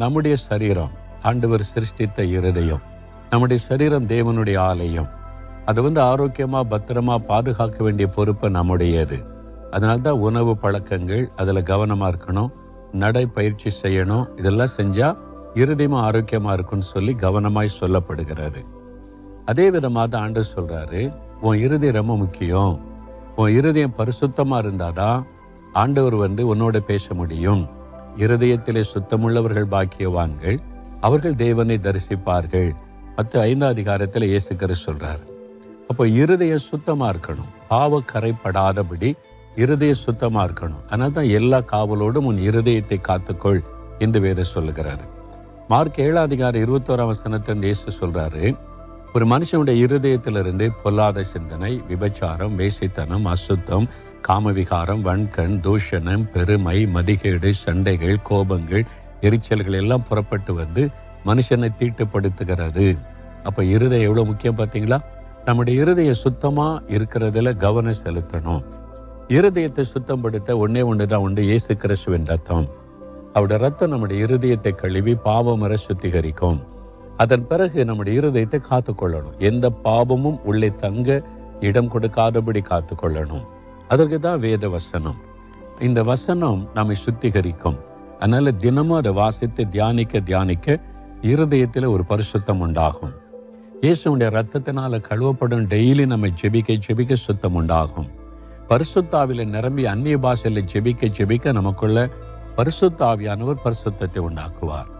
நம்முடைய சரீரம் ஆண்டவர் சிருஷ்டித்த இருதயம். நம்முடைய சரீரம் தேவனுடைய ஆலயம். அதை வந்து ஆரோக்கியமா பத்திரமா பாதுகாக்க வேண்டிய பொறுப்பு நம்முடையது. அதனால தான் உணவு பழக்கங்கள் அதில் கவனமாக இருக்கணும். நடைப்பயிற்சி செய்யணும். இதெல்லாம் செஞ்சால் இருதயமும் ஆரோக்கியமாக இருக்கும்னு சொல்லி கவனமாய் சொல்லப்படுகிறாரு அதே விதமாக தான் ஆண்டவர் சொல்கிறாரு உன் இருதயம் ரொம்ப முக்கியம். உன் இருதயம் பரிசுத்தமாக இருந்தாதான் ஆண்டவர் வந்து உன்னோட பேச முடியும். இருதயத்திலே சுத்தமுள்ளவர்கள் பாக்கியவான்கள். அவர்கள் தேவனை தரிசிப்பார்கள். பத்து ஐந்தாம் அதிகாரத்தில் இயேசு கிறிஸ்து சொல்றார். அப்போ இருதயம் சுத்தமா இருக்கணும். பாவ கரைப்படாதபடி இருதய சுத்தமா இருக்கணும். அதனால தான் எல்லா காவலோடும் உன் இருதயத்தை காத்துக்கொள் என்று வேத சொல்லுகிறாரு. மார்க் ஏழாம் அதிகாரம் இருபத்தோராம் வசனத்தின் இயேசு சொல்றாரு ஒரு மனுஷனுடைய இருதயத்திலிருந்து பொல்லாத சிந்தனை விபச்சாரம் வேசித்தனம் அசுத்தம் காமவிகாரம் வன்கண் தூஷணம் பெருமை மதிகேடு சண்டைகள் கோபங்கள் எரிச்சல்கள் எல்லாம் புறப்பட்டு வந்து மனுஷனை தீட்டுப்படுத்துகிறது. அப்போ இருதயம் எவ்வளோ முக்கியம் பார்த்தீங்களா? நம்முடைய இருதயம் சுத்தமாக இருக்கிறதுல கவனம் செலுத்தணும். இருதயத்தை சுத்தப்படுத்த ஒன்னே தான் உண்டு இயேசு கிறிஸ்துவின் ரத்தம். அவருடைய ரத்தம் நம்முடைய இருதயத்தை கழுவி பாவமர சுத்திகரிக்கும். அதன் பிறகு நம்முடைய இருதயத்தை காத்துக்கொள்ளணும். எந்த பாவமும் உள்ளே தங்க இடம் கொடுக்காதபடி காத்துக்கொள்ளணும். அதற்கு தான் வேத வசனம் இந்த வசனம் நம்மை சுத்திகரிக்கும். அதனால தினமும் அதை வாசித்து தியானிக்க தியானிக்க இருதயத்தில் ஒரு பரிசுத்தம் உண்டாகும். இயேசுடைய ரத்தத்தினால கழுவப்படும் டெய்லி நம்ம ஜெபிக்க ஜெபிக்க சுத்தம் உண்டாகும். பரிசுத்தாவில நிரம்பி அந்நிய பாஷையில் ஜெபிக்க ஜெபிக்க நமக்குள்ள பரிசுத்தாவியானவர் பரிசுத்தத்தை உண்டாக்குவார்.